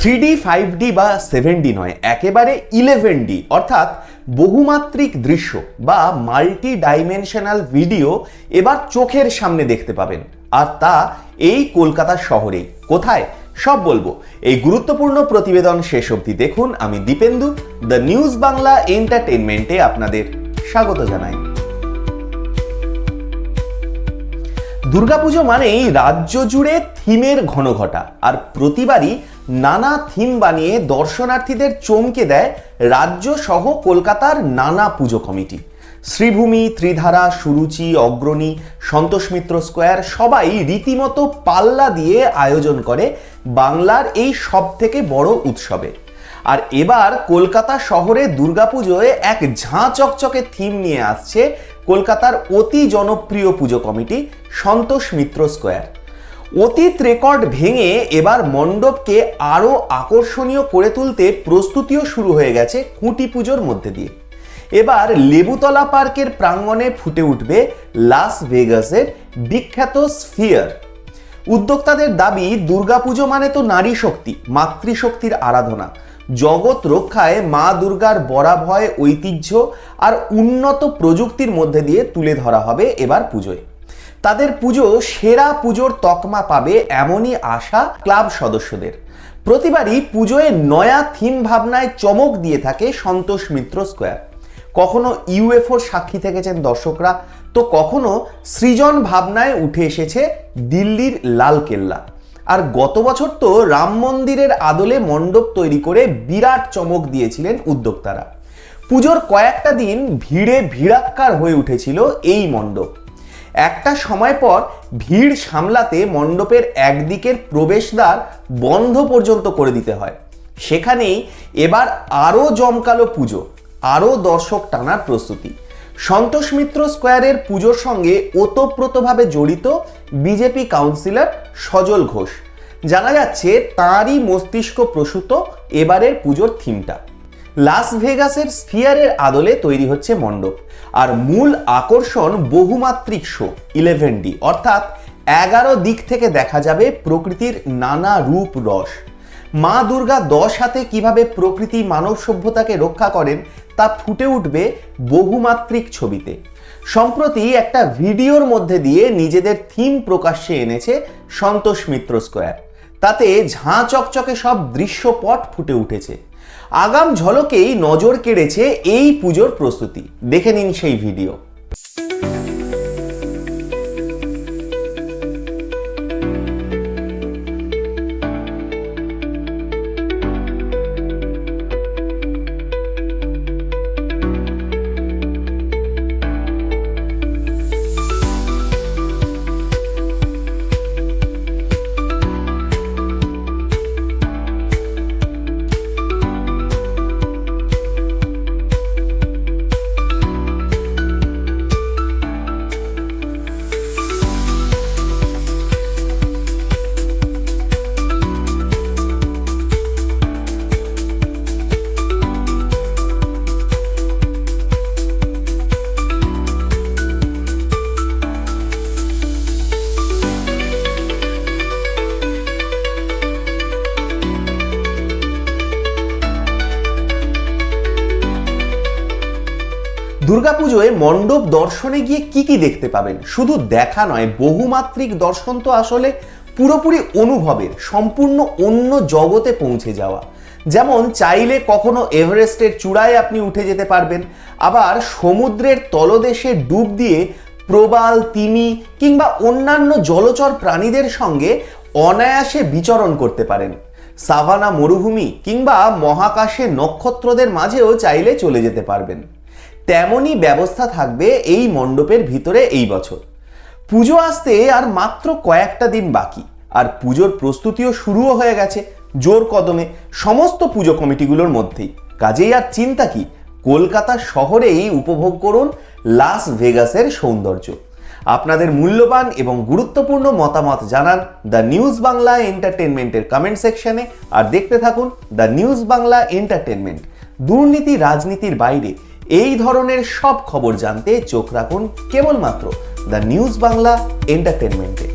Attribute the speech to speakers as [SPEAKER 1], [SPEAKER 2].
[SPEAKER 1] Three D five D বা seven D নয়, একেবারে ইলেভেন ডি অর্থাৎ বহুমাত্রিক দৃশ্য বা মাল্টি ডাইমেনশনাল ভিডিও এবার চোখের সামনে দেখতে পাবেন। আর তা এই কলকাতা শহরেই। কোথায়? সব বলব। এই গুরুত্বপূর্ণ প্রতিবেদন শেষ অবধি দেখুন। আমি দীপেন্দু, দ্য নিউজ বাংলা এন্টারটেনমেন্টে আপনাদের স্বাগত জানাই। দুর্গাপুজো মানেই রাজ্য জুড়ে থিমের ঘনঘটা, আর প্রতিবারই নানা থিম বানিয়ে দর্শনার্থীদের চমকে দেয় রাজ্য সহ কলকাতার নানা পুজো কমিটি। শ্রীভূমি, ত্রিধারা, সুরুচি, অগ্রণী, সন্তোষ মিত্র স্কোয়ার সবাই রীতিমতো পাল্লা দিয়ে আয়োজন করে বাংলার এই সব থেকে বড় উৎসবে। আর এবার কলকাতা শহরে দুর্গাপুজোয় এক ঝাঁ চকচকে থিম নিয়ে আসছে কলকাতার অতি জনপ্রিয় পুজো কমিটি সন্তোষ মিত্র স্কোয়ার। অতীত রেকর্ড ভেঙে এবার মণ্ডপকে আরও আকর্ষণীয় করে তুলতে প্রস্তুতিও শুরু হয়ে গেছে খুঁটি পুজোর মধ্যে দিয়ে। এবার লেবুতলা পার্কের প্রাঙ্গণে ফুটে উঠবে লাস ভেগাসের বিখ্যাত স্ফিয়ার উদ্যোক্তাদের দাবি, দুর্গাপুজো মানে তো নারী শক্তি, মাতৃশক্তির আরাধনা। জগৎ রক্ষায় মা দুর্গার বরাভয়, ঐতিহ্য আর উন্নত প্রযুক্তির মধ্যে দিয়ে তুলে ধরা হবে এবার পুজোয়। তাদের পুজো সেরা পুজোর তকমা পাবে এমনই আশা ক্লাব সদস্যদের। প্রতিবারই পুজোয় নয়া থিম ভাবনায় চমক দিয়ে থাকে সন্তোষ মিত্র স্কোয়ার। কখনো ইউএফওর সাক্ষী থেকেছেন দর্শকরা, তো কখনো সৃজন ভাবনায় উঠে এসেছে দিল্লির লালকেল্লা। আর গত বছর তো রাম মন্দিরের আদলে মণ্ডপ তৈরি করে বিরাট চমক দিয়েছিলেন উদ্যোক্তারা। পুজোর কয়েকটা দিন ভিড়ে ভিড়াক্কার হয়ে উঠেছিল এই মণ্ডপ। একটা সময় পর ভিড় সামলাতে মণ্ডপের একদিকের প্রবেশদ্বার বন্ধ পর্যন্ত করে দিতে হয়। সেখানেই এবার আরও জমকালো পুজো, আরও দর্শক টানার প্রস্তুতি। সন্তোষ মিত্র স্কোয়ারের পুজোর সঙ্গে ওতপ্রোতভাবে জড়িত বিজেপি কাউন্সিলর সজল ঘোষ। জানা যাচ্ছে তাঁরই মস্তিষ্ক প্রসূত এবারের পুজোর থিমটা। লাস ভেগাসের স্ফিয়ারের আদলে তৈরি হচ্ছে মণ্ডপ। আর মূল আকর্ষণ বহুমাত্রিক শো, ইলেভেন ডি, অর্থাৎ এগারো দিক থেকে দেখা যাবে প্রকৃতির নানা রূপ রস। মা দুর্গা দশ হাতে কীভাবে প্রকৃতি মানব সভ্যতাকে রক্ষা করেন তা ফুটে উঠবে বহুমাত্রিক ছবিতে। সম্প্রতি একটা ভিডিওর মধ্যে দিয়ে নিজেদের থিম প্রকাশ্যে এনেছে সন্তোষ মিত্র স্কোয়ার। তাতে ঝাঁ চকচকে সব দৃশ্যপট ফুটে উঠেছে। আগাম ঝলকেই নজর কেড়েছে এই পুজোর প্রস্তুতি। দেখে নিন সেই ভিডিও। দুর্গাপুজোয় মণ্ডপ দর্শনে গিয়ে কি কি দেখতে পাবেন? শুধু দেখা নয়, বহুমাত্রিক দর্শন তো আসলে পুরোপুরি অনুভবের, সম্পূর্ণ অন্য জগতে পৌঁছে যাওয়া। যেমন চাইলে কখনো এভারেস্টের চূড়ায় আপনি উঠে যেতে পারবেন, আবার সমুদ্রের তলদেশে ডুব দিয়ে প্রবাল, তিমি কিংবা অন্যান্য জলচর প্রাণীদের সঙ্গে অনায়াসে বিচরণ করতে পারেন। সাভানা মরুভূমি কিংবা মহাকাশে নক্ষত্রদের মাঝেও চাইলে চলে যেতে পারবেন। তেমনই ব্যবস্থা থাকবে এই মণ্ডপের ভিতরে এই বছর। পুজো আসতে আর মাত্র কয়েকটা দিন বাকি, আর পুজোর প্রস্তুতিও শুরুও হয়ে গেছে জোর কদমে সমস্ত পুজো কমিটিগুলোর মধ্যেই। কাজেই আর চিন্তা কি, কলকাতা শহরেই উপভোগ করুন লাস ভেগাসের সৌন্দর্য। আপনাদের মূল্যবান এবং গুরুত্বপূর্ণ মতামত জানান দ্য নিউজ বাংলা এন্টারটেনমেন্টের কমেন্ট সেকশনে আর দেখতে থাকুন দ্য নিউজ বাংলা এন্টারটেনমেন্ট দুর্নীতি, রাজনীতির বাইরে এই ধরনের সব খবর জানতে চোখ রাখুন কেবলমাত্র দ্য নিউজ বাংলা এন্টারটেনমেন্টে